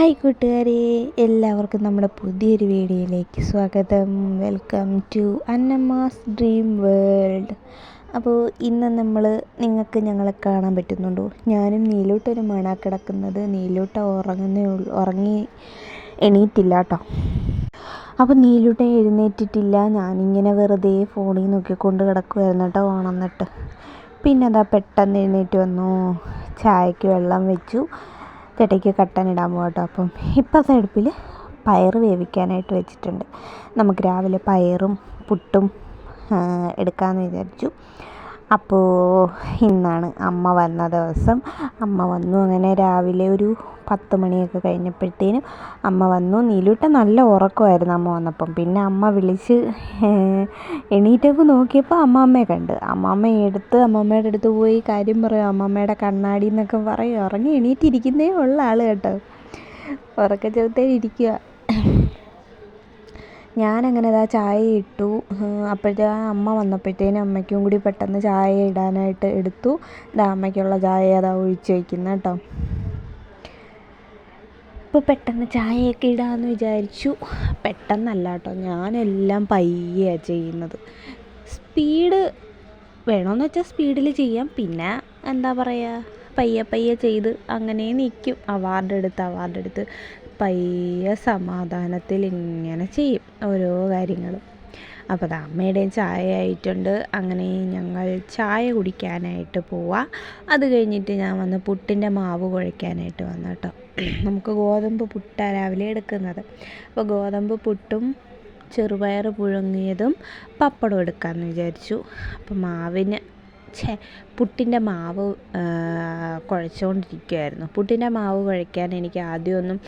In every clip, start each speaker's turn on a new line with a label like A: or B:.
A: Hi കൂട്ടുകാരെ എല്ലാവർക്കും നമ്മുടെ പുതിയൊരു വീഡിയോയിലേക്ക് സ്വാഗതം. Welcome to Annamma's dream world അപ്പോൾ ഇന്ന് നമ്മൾ നിങ്ങൾക്ക് ഞങ്ങളെ കാണാൻ പറ്റുന്നുണ്ടോ? ഞാനും നീലൂട്ടനുമാണ് കിടക്കുന്നത്. നീലൂട്ട ഉറങ്ങുന്നേ ഉള്ളൂ. ഉറങ്ങി എണീറ്റില്ല കേട്ടോ. അപ്പോൾ നീലൂട്ട എഴുന്നേറ്റിട്ടില്ല. ഞാനിങ്ങനെ വെറുതെ ഫോണിൽ നോക്കിക്കൊണ്ട് കിടക്കുമായിരുന്നു കേട്ടോ ഓണന്നിട്ട് പിന്നെ അതാ പെട്ടെന്ന് എഴുന്നേറ്റ് വന്നു. ചായക്ക് വെള്ളം വെച്ചു. ചേട്ടയ്ക്ക് കട്ടൻ ഇടാൻ കേട്ടോ. അപ്പം ഇപ്പോഴത്തെ അടുപ്പിൽ പയർ വേവിക്കാനായിട്ട് വെച്ചിട്ടുണ്ട്. നമുക്ക് രാവിലെ പയറും പുട്ടും എടുക്കാമെന്ന് വിചാരിച്ചു. അപ്പോൾ ഇന്നാണ് അമ്മ വന്ന ദിവസം. അമ്മ വന്നു. അങ്ങനെ രാവിലെ ഒരു പത്ത് മണിയൊക്കെ കഴിഞ്ഞപ്പോഴത്തേനും അമ്മ വന്നു. നീലൂട്ട നല്ല ഉറക്കമായിരുന്നു അമ്മ വന്നപ്പം. പിന്നെ അമ്മ വിളിച്ച് എണീറ്റപ്പോൾ നോക്കിയപ്പോൾ അമ്മാമ്മയെ കണ്ട്. അമ്മാമ്മ എടുത്ത് അമ്മമ്മയുടെ അടുത്ത് പോയി കാര്യം പറയും. അമ്മമ്മയുടെ കണ്ണാടി എന്നൊക്കെ പറയും. ഉറങ്ങി എണീറ്റിരിക്കുന്നേ ഉള്ള ആൾ കേട്ടോ. ഉറക്കച്ചവത്തേൽ ഇരിക്കുക ഞാനങ്ങനെ ഇതാ ചായ ഇട്ടു. അപ്പോഴത്തെ അമ്മ വന്നപ്പോഴത്തേനും അമ്മയ്ക്കും കൂടി പെട്ടെന്ന് ചായ ഇടാനായിട്ട് എടുത്തു. ഇതാ അമ്മയ്ക്കുള്ള ചായ അതാ ഒഴിച്ച് വയ്ക്കുന്നത് കേട്ടോ ഇപ്പോൾ പെട്ടെന്ന് ചായയൊക്കെ ഇടാമെന്ന് വിചാരിച്ചു. പെട്ടെന്നല്ല കേട്ടോ ഞാനെല്ലാം പയ്യാണ് ചെയ്യുന്നത്. സ്പീഡ് വേണമെന്ന് വെച്ചാൽ സ്പീഡിൽ ചെയ്യാം. പിന്നെ എന്താ പറയുക പയ്യെ പയ്യെ ചെയ്ത് അങ്ങനെ നിൽക്കും അവാർഡ് എടുത്ത് അവാർഡ് എടുത്ത്. പയ്യെ സമാധാനത്തിൽ ഇങ്ങനെ ചെയ്യും ഓരോ കാര്യങ്ങളും. അപ്പോൾ അത് അമ്മയുടെയും ചായ ആയിട്ടുണ്ട്. അങ്ങനെ ഞങ്ങൾ ചായ കുടിക്കാനായിട്ട് പോവാം. അത് കഴിഞ്ഞിട്ട് ഞാൻ വന്ന് പുട്ടിന്റെ മാവ് കുഴയ്ക്കാനായിട്ട് വന്നു കേട്ടോ. നമുക്ക് ഗോതമ്പ് പുട്ടാണ് രാവിലെ എടുക്കുന്നത്. അപ്പോൾ ഗോതമ്പ് പുട്ടും ചെറുപയർ പുഴുങ്ങിയതും പപ്പടം എടുക്കാമെന്ന് വിചാരിച്ചു. അപ്പോൾ മാവിന് ഛേ പുട്ടിന്റെ മാവ് കുഴച്ചുകൊണ്ടിരിക്കുകയായിരുന്നു പുട്ടിന്റെ മാവ് കുഴയ്ക്കാൻ എനിക്ക് ആദ്യമൊന്നും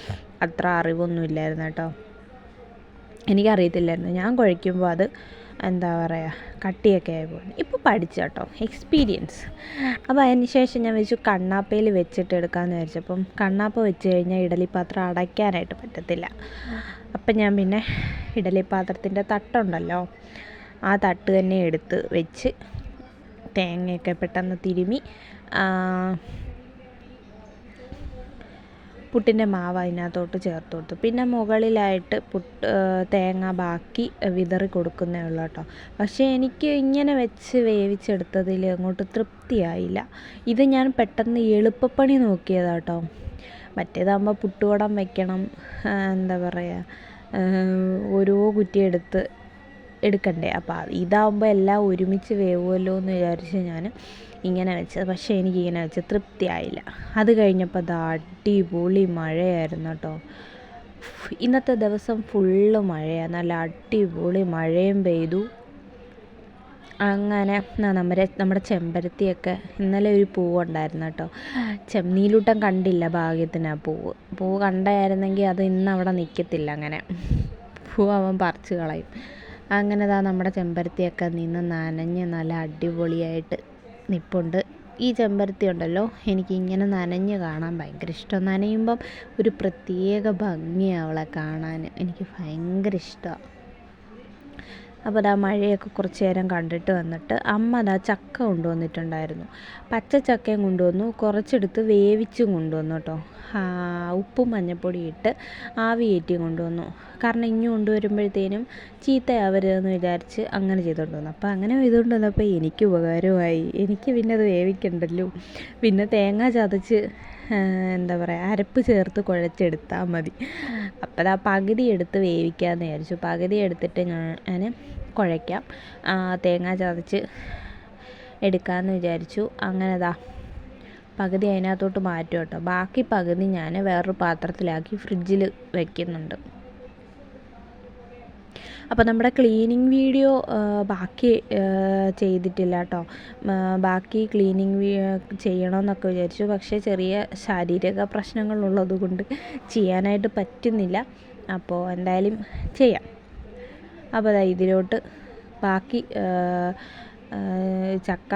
A: അത്ര അറിവൊന്നും ഇല്ലായിരുന്നു കേട്ടോ. എനിക്കറിയത്തില്ലായിരുന്നു. ഞാൻ കുഴയ്ക്കുമ്പോൾ അത് എന്താ പറയുക കട്ടിയൊക്കെ ആയി പോകുന്നു ഇപ്പോൾ പഠിച്ചു കേട്ടോ. എക്സ്പീരിയൻസ് അപ്പോൾ അതിന് ശേഷം ഞാൻ വെച്ചു കണ്ണാപ്പയിൽ വെച്ചിട്ട് എടുക്കാമെന്ന് വിചാരിച്ചപ്പം കണ്ണാപ്പ വെച്ച് കഴിഞ്ഞാൽ ഇഡലി പാത്രം അടയ്ക്കാനായിട്ട് പറ്റത്തില്ല. അപ്പം ഞാൻ പിന്നെ ഇഡലി പാത്രത്തിന്റെ തട്ടുണ്ടല്ലോ ആ തട്ട് തന്നെ എടുത്ത് വെച്ച് തേങ്ങയൊക്കെ പെട്ടെന്ന് തിരുമി പുട്ടിന്റെ മാവ് അതിനകത്തോട്ട് ചേർത്ത് കൊടുത്തു. പിന്നെ മുകളിലായിട്ട് പുട്ട് തേങ്ങ ബാക്കി വിതറി കൊടുക്കുന്നേ ഉള്ളൂ കേട്ടോ. പക്ഷേ എനിക്ക് ഇങ്ങനെ വെച്ച് വേവിച്ചെടുത്തതിൽ അങ്ങോട്ട് തൃപ്തിയായില്ല. ഇത് ഞാൻ പെട്ടെന്ന് എളുപ്പപ്പണി നോക്കിയതാണ് കേട്ടോ. മറ്റേതാകുമ്പോൾ പുട്ടുവടം വെക്കണം എന്താ പറയുക ഓരോ കുറ്റി എടുത്ത് എടുക്കണ്ടേ. അപ്പോൾ ഇതാകുമ്പോൾ എല്ലാം ഒരുമിച്ച് വേവുമല്ലോ എന്ന് വിചാരിച്ച് ഞാൻ ഇങ്ങനെ വെച്ചത്. പക്ഷേ എനിക്ക് ഇങ്ങനെ വെച്ച് തൃപ്തിയായില്ല. അത് കഴിഞ്ഞപ്പോൾ അത് അടിപൊളി മഴയായിരുന്നു കേട്ടോ. ഇന്നത്തെ ദിവസം ഫുള്ള് മഴയാണ് നല്ല അടിപൊളി മഴയും പെയ്തു. അങ്ങനെ നമ്മുടെ നമ്മുടെ ചെമ്പരത്തിയൊക്കെ ഇന്നലെ ഒരു പൂവുണ്ടായിരുന്നു കേട്ടോ. ചെമ്മീലൂട്ടം കണ്ടില്ല ഭാഗ്യത്തിന് ആ പൂവ്. പൂവ് കണ്ടായിരുന്നെങ്കിൽ അത് ഇന്ന് അവിടെ നിൽക്കത്തില്ല അങ്ങനെ. പൂവ് അവൻ പറിച്ച് കളയും. അങ്ങനെ ദാ നമ്മുടെ ചെമ്പരത്തിയൊക്കെ നിന്ന് നനഞ്ഞ് നല്ല അടിപൊളിയായിട്ട് നിൽപ്പുണ്ട് ഈ ചെമ്പരത്തി ഉണ്ടല്ലോ എനിക്കിങ്ങനെ നനഞ്ഞ് കാണാൻ ഭയങ്കര ഇഷ്ടം. നനയുമ്പം ഒരു പ്രത്യേക ഭംഗിയാണ് അവളെ കാണാൻ. എനിക്ക് ഭയങ്കര ഇഷ്ടമാണ് അപ്പോൾ അതാ മഴയൊക്കെ കുറച്ച് നേരം കണ്ടിട്ട് വന്നിട്ട് അമ്മ അതാ ചക്ക കൊണ്ടുവന്നിട്ടുണ്ടായിരുന്നു. പച്ച ചക്കയും കൊണ്ടുവന്നു. കുറച്ചെടുത്ത് വേവിച്ചും കൊണ്ടുവന്നു കേട്ടോ. ഉപ്പും മഞ്ഞൾപ്പൊടി ഇട്ട് ആവിയേറ്റി കൊണ്ടുവന്നു. കാരണം ഇഞ്ഞു കൊണ്ടുവരുമ്പോഴത്തേനും ചീത്തയാവരുതെന്ന് വിചാരിച്ച് അങ്ങനെ ചെയ്തുകൊണ്ട് വന്നു. അപ്പോൾ അങ്ങനെ ചെയ്തുകൊണ്ട് വന്നപ്പോൾ എനിക്ക് ഉപകാരമായി. എനിക്ക് പിന്നെ അത് വേവിക്കണ്ടല്ലോ. പിന്നെ തേങ്ങ ചതച്ച് എന്താ പറയുക അരപ്പ് ചേർത്ത് കുഴച്ചെടുത്താൽ മതി. അപ്പോൾ ആ പകുതി എടുത്ത് വേവിക്കാമെന്ന് വിചാരിച്ചു. പകുതി എടുത്തിട്ട് ഞാൻ കുഴയ്ക്കാം. തേങ്ങ ചതച്ച് എടുക്കാമെന്ന് വിചാരിച്ചു. അങ്ങനെ ദാ പകുതി അതിനകത്തോട്ട് മാറ്റും കേട്ടോ. ബാക്കി പകുതി ഞാൻ വേറൊരു പാത്രത്തിലാക്കി ഫ്രിഡ്ജിൽ വയ്ക്കുന്നുണ്ട് അപ്പോൾ നമ്മുടെ ക്ലീനിങ് വീഡിയോ ബാക്കി ചെയ്തിട്ടില്ല കേട്ടോ ബാക്കി ക്ലീനിങ് ചെയ്യണമെന്നൊക്കെ വിചാരിച്ചു. പക്ഷേ ചെറിയ ശാരീരിക പ്രശ്നങ്ങളുള്ളത് കൊണ്ട് ചെയ്യാനായിട്ട് പറ്റുന്നില്ല. അപ്പോൾ എന്തായാലും ചെയ്യാം. അപ്പോൾ അതാ ഇതിലോട്ട് ബാക്കി ചക്ക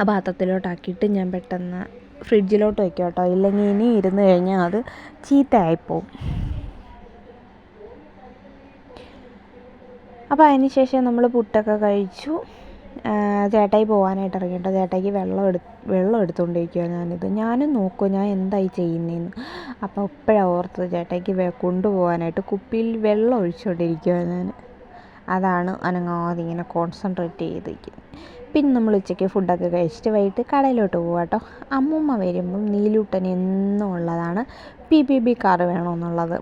A: ആ പാത്രത്തിലോട്ടാക്കിയിട്ട് ഞാൻ പെട്ടെന്ന് ഫ്രിഡ്ജിലോട്ട് വയ്ക്കാം കേട്ടോ ഇല്ലെങ്കിൽ ഇനി ഇരുന്ന് കഴിഞ്ഞാൽ അത് ചീത്തയായിപ്പോവും. അപ്പോൾ അതിന് ശേഷം നമ്മൾ പുട്ടൊക്കെ കഴിച്ചു. ചേട്ടായി പോകാനായിട്ട് ഇറങ്ങി കേട്ടോ. ചേട്ടായിക്ക് വെള്ളം എടു വെള്ളം എടുത്തുകൊണ്ടിരിക്കുക ഞാനിത്. ഞാനും നോക്കും ഞാൻ എന്തായി ചെയ്യുന്നതെന്ന് അപ്പോൾ ഇപ്പോഴാണ് ഓർത്തത് ചേട്ടായിക്ക് കൊണ്ടുപോകാനായിട്ട് കുപ്പിയിൽ വെള്ളം ഒഴിച്ചുകൊണ്ടിരിക്കുക ഞാൻ അതാണ് അനങ്ങാതെ ഇങ്ങനെ കോൺസെൻട്രേറ്റ് ചെയ്തിരിക്കുന്നത് പിന്നെ നമ്മൾ ഉച്ചയ്ക്ക് ഫുഡൊക്കെ കഴിച്ചിട്ട് വൈകിട്ട് കടയിലോട്ട് പോകാം കേട്ടോ. അമ്മൂമ്മ വരുമ്പം നീലൂട്ടൻ എന്നുള്ളതാണ് പി ബി ബി കാർ വേണമെന്നുള്ളത്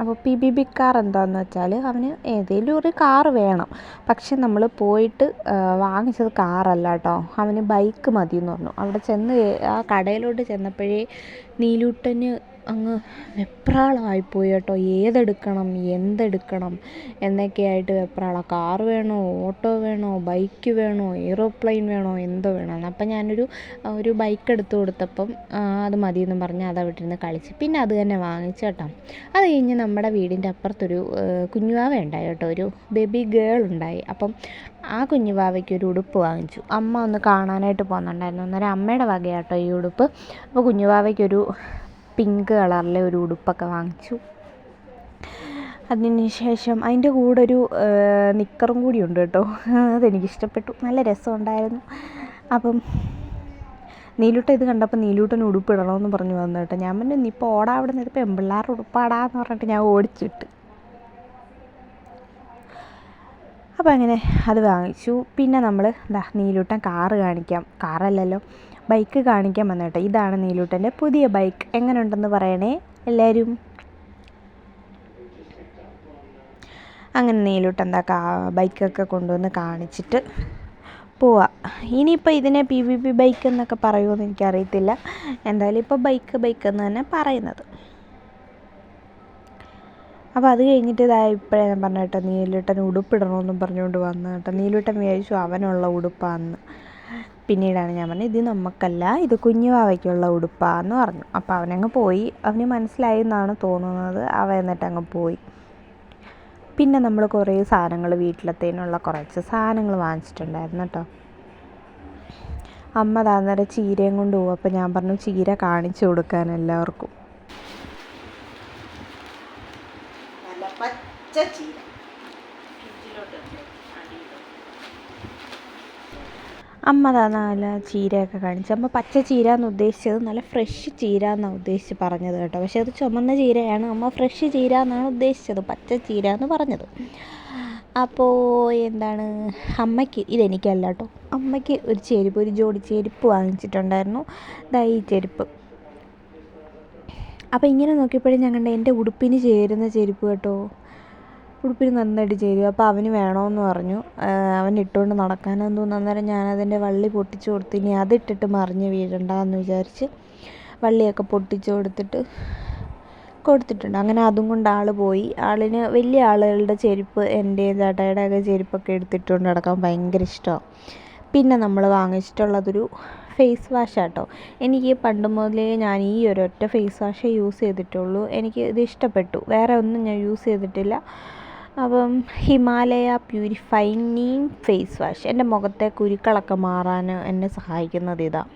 A: അപ്പോൾ പി ബി ബി കാർ എന്താണെന്ന് വെച്ചാൽ അവന് ഏതെങ്കിലും ഒരു കാർ വേണം. പക്ഷെ നമ്മൾ പോയിട്ട് വാങ്ങിച്ചത് കാറല്ല കേട്ടോ. അവന് ബൈക്ക് മതി എന്ന് പറഞ്ഞു. അവിടെ ചെന്ന് ആ കടയിലോട്ട് ചെന്നപ്പോഴേ നീലൂട്ടന് അങ്ങ് വെപ്രാളമായിപ്പോയി കേട്ടോ ഏതെടുക്കണം എന്തെടുക്കണം? എന്നൊക്കെയായിട്ട് വെപ്രാളം. കാർ വേണോ ഓട്ടോ വേണോ ബൈക്ക് വേണോ എയ്റോപ്ലെയിൻ വേണോ എന്തോ വേണോ അപ്പം ഞാനൊരു ഒരു ബൈക്ക് എടുത്ത് കൊടുത്തപ്പം അത് മതിയെന്ന് പറഞ്ഞ് അത് അവിടെ ഇരുന്ന് കളിച്ച്. പിന്നെ അത് തന്നെ വാങ്ങിച്ചു കേട്ടോ. അത് കഴിഞ്ഞ് നമ്മുടെ വീടിന്റെ അപ്പുറത്തൊരു കുഞ്ഞുവാവ ഉണ്ടായി കേട്ടോ. ഒരു ബേബി ഗേൾ ഉണ്ടായി. അപ്പം ആ കുഞ്ഞുവാവയ്ക്ക് ഒരു ഉടുപ്പ് വാങ്ങിച്ചു. അമ്മ ഒന്ന് കാണാനായിട്ട് പോകുന്നുണ്ടായിരുന്നു അന്നേരം അമ്മയുടെ വകയാട്ടോ ഈ ഉടുപ്പ്. അപ്പോൾ കുഞ്ഞുവാവയ്ക്കൊരു പിങ്ക് കളറിലെ ഒരു ഉടുപ്പൊക്കെ വാങ്ങിച്ചു. അതിന് ശേഷം അതിന്റെ കൂടെ ഒരു നിക്കറും കൂടി ഉണ്ട് കേട്ടോ. അതെനിക്കിഷ്ടപ്പെട്ടു. നല്ല രസമുണ്ടായിരുന്നു. അപ്പം നീലൂട്ട ഇത് കണ്ടപ്പോൾ നീലൂട്ടന് ഉടുപ്പ് ഇടണമെന്ന് പറഞ്ഞു വന്നു കേട്ടോ. ഞാൻ പറഞ്ഞു നീ ഇപ്പോൾ ഓടാ അവിടെ നിന്ന് പെമ്പിള്ളാരുടെ ഉടുപ്പാടാന്ന് പറഞ്ഞിട്ട് ഞാൻ ഓടിച്ചിട്ട്. അപ്പോൾ അങ്ങനെ അത് വാങ്ങിച്ചു. പിന്നെ നമ്മൾ ദാ നീലൂട്ടൻ കാറ് കാണിക്കാം. കാറല്ലല്ലോ. ബൈക്ക് കാണിക്കാൻ വന്നു കേട്ടോ. ഇതാണ് നീലൂട്ടന്റെ പുതിയ ബൈക്ക്. എങ്ങനെ ഉണ്ടെന്ന് പറയണേ എല്ലാവരും? അങ്ങനെ നീലൂട്ടൻ എന്താ കാ ബൈക്കൊക്കെ കൊണ്ടുവന്ന് കാണിച്ചിട്ട് പോവാ. ഇനിയിപ്പോൾ ഇതിനെ പി വി പി ബൈക്ക് എന്നൊക്കെ പറയുമോ എനിക്കറിയത്തില്ല. എന്തായാലും ഇപ്പോൾ ബൈക്ക് ബൈക്ക് എന്ന് തന്നെ പറയുന്നത്. അപ്പോൾ അത് കഴിഞ്ഞിട്ട് ഇതാ ഇപ്പോഴേ ഞാൻ പറഞ്ഞ കേട്ടോ നീലുട്ടൻ ഉടുപ്പിടണമെന്നും പറഞ്ഞുകൊണ്ട് വന്നു കേട്ടോ. നീലുട്ടൻ വിചാരിച്ചു അവനുള്ള ഉടുപ്പാന്ന്. പിന്നീടാണ് ഞാൻ പറഞ്ഞത് ഇത് നമുക്കല്ല ഇത് കുഞ്ഞുവാവയ്ക്കുള്ള ഉടുപ്പാന്ന് പറഞ്ഞു. അപ്പോൾ അവനങ്ങ് പോയി. അവന് മനസ്സിലായി എന്നാണ് തോന്നുന്നത്. അവ എന്നിട്ട് അങ്ങ് പോയി. പിന്നെ നമ്മൾ കുറേ സാധനങ്ങൾ വീട്ടിലത്തേനുള്ള കുറച്ച് സാധനങ്ങൾ വാങ്ങിച്ചിട്ടുണ്ടായിരുന്നു കേട്ടോ. അമ്മ താന്നേരം ചീരയും കൊണ്ട് പോകും അപ്പോൾ ഞാൻ പറഞ്ഞു ചീര കാണിച്ചു കൊടുക്കാൻ എല്ലാവർക്കും. പച്ച ചീര. അമ്മ താ നല്ല ചീരയൊക്കെ കാണിച്ചു. അമ്മ പച്ച ചീര എന്ന് ഉദ്ദേശിച്ചത് നല്ല ഫ്രഷ് ചീര എന്നാണ് ഉദ്ദേശിച്ച് പറഞ്ഞത് കേട്ടോ. പക്ഷേ അത് ചുമന്ന ചീരയാണ്. അമ്മ ഫ്രഷ് ചീര എന്നാണ് ഉദ്ദേശിച്ചത്. പച്ച ചീര എന്ന് പറഞ്ഞത്. അപ്പോൾ എന്താണ്? അമ്മയ്ക്ക് ഇതെനിക്കല്ല കേട്ടോ. അമ്മയ്ക്ക് ഒരു ചെരുപ്പ് ഒരു ജോഡി ചെരുപ്പ് വാങ്ങിച്ചിട്ടുണ്ടായിരുന്നു. ദൈ ഈ ചെരുപ്പ്. അപ്പോൾ ഇങ്ങനെ നോക്കിയപ്പോഴും ഞാൻ കണ്ട എന്റെ ഉടുപ്പിന് ചേരുന്ന ചെരുപ്പ് കേട്ടോ. ഉടുപ്പിന് നന്നായിട്ട് ചേരും. അപ്പോൾ അവന് വേണമെന്ന് പറഞ്ഞു. അവൻ ഇട്ടുകൊണ്ട് നടക്കാനെന്ന് തോന്നുന്നു അന്നേരം ഞാനതിന്റെ വള്ളി പൊട്ടിച്ച് കൊടുത്തു ഇനി അതിട്ടിട്ട് മറിഞ്ഞ് വീഴണ്ടെന്ന് വിചാരിച്ച് വള്ളിയൊക്കെ പൊട്ടിച്ച് കൊടുത്തിട്ട് കൊടുത്തിട്ടുണ്ട്. അങ്ങനെ അതും കൊണ്ട് ആൾ പോയി. ആളിന് വലിയ ആളുകളുടെ ചെരുപ്പ് എന്റെ ചേട്ടായിയുടെ ഒക്കെ ചെരുപ്പൊക്കെ എടുത്തിട്ടുകൊണ്ട് നടക്കാൻ ഭയങ്കര ഇഷ്ടമാണ്. പിന്നെ നമ്മൾ വാങ്ങിച്ചിട്ടുള്ളതൊരു ഫേസ് വാഷ് ആട്ടോ. എനിക്ക് പണ്ട് മുതലേ ഞാൻ ഈ ഒരു ഒറ്റ ഫേസ് വാഷേ യൂസ് ചെയ്തിട്ടുള്ളൂ. എനിക്ക് ഇത് ഇഷ്ടപ്പെട്ടു. വേറെ ഒന്നും ഞാൻ യൂസ് ചെയ്തിട്ടില്ല. അപ്പം ഹിമാലയ പ്യൂരിഫൈനിങ് ഫേസ് വാഷ് എന്റെ മുഖത്തെ കുരുക്കളൊക്കെ മാറാൻ എന്നെ സഹായിക്കുന്നത് ഇതാണ്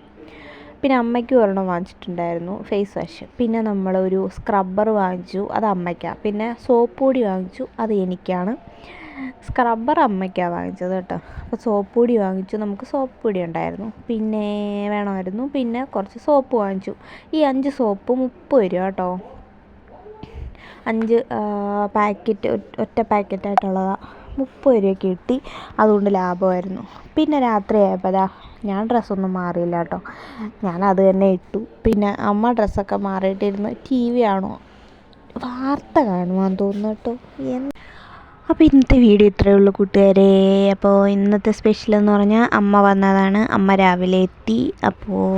A: പിന്നെ അമ്മയ്ക്ക് ഒരെണ്ണം വാങ്ങിച്ചിട്ടുണ്ടായിരുന്നു ഫേസ് വാഷ് പിന്നെ നമ്മളൊരു സ്ക്രബ്ബർ വാങ്ങിച്ചു അത് അമ്മയ്ക്കാണ് പിന്നെ സോപ്പ് പൊടി വാങ്ങിച്ചു അത് എനിക്കാണ്. സ്ക്രബ്ബർ അമ്മയ്ക്കാണ് വാങ്ങിച്ചത് കേട്ടോ. അപ്പോൾ സോപ്പ് പൊടി വാങ്ങിച്ചു. നമുക്ക് സോപ്പ് പൊടി ഉണ്ടായിരുന്നു. പിന്നെ വേണമായിരുന്നു. പിന്നെ കുറച്ച് സോപ്പ് വാങ്ങിച്ചു. ഈ അഞ്ച് സോപ്പ് മുപ്പത് രൂപ കേട്ടോ. അഞ്ച് പാക്കറ്റ് ഒറ്റ പാക്കറ്റായിട്ടുള്ളതാണ് മുപ്പത് രൂപ കിട്ടി. അതുകൊണ്ട് ലാഭമായിരുന്നു. പിന്നെ രാത്രിയായപ്പോൾ ആയപ്പോഴാ ഞാൻ ഡ്രസ്സൊന്നും മാറിയില്ല കേട്ടോ. ഞാൻ അത് തന്നെ ഇട്ടു. പിന്നെ അമ്മ ഡ്രസ്സൊക്കെ മാറിയിട്ടിരുന്ന് ടി വി ആണോ? വാർത്ത കാണുവാൻ തോന്നുന്നു കേട്ടോ. അപ്പോൾ ഇന്നത്തെ വീഡിയോ ഇത്രയേ ഉള്ളൂ കൂട്ടുകാരെ. അപ്പോൾ ഇന്നത്തെ സ്പെഷ്യൽ എന്ന് പറഞ്ഞാൽ അമ്മ വന്നതാണ്. അമ്മ രാവിലെ എത്തി. അപ്പോൾ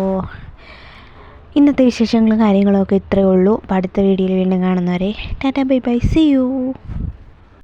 A: ഇന്നത്തെ വിശേഷങ്ങളും കാര്യങ്ങളൊക്കെ ഇത്രയേ ഉള്ളൂ. അപ്പോൾ അടുത്ത വീഡിയോയിൽ വീണ്ടും കാണുന്നവരെ tata bye bye see you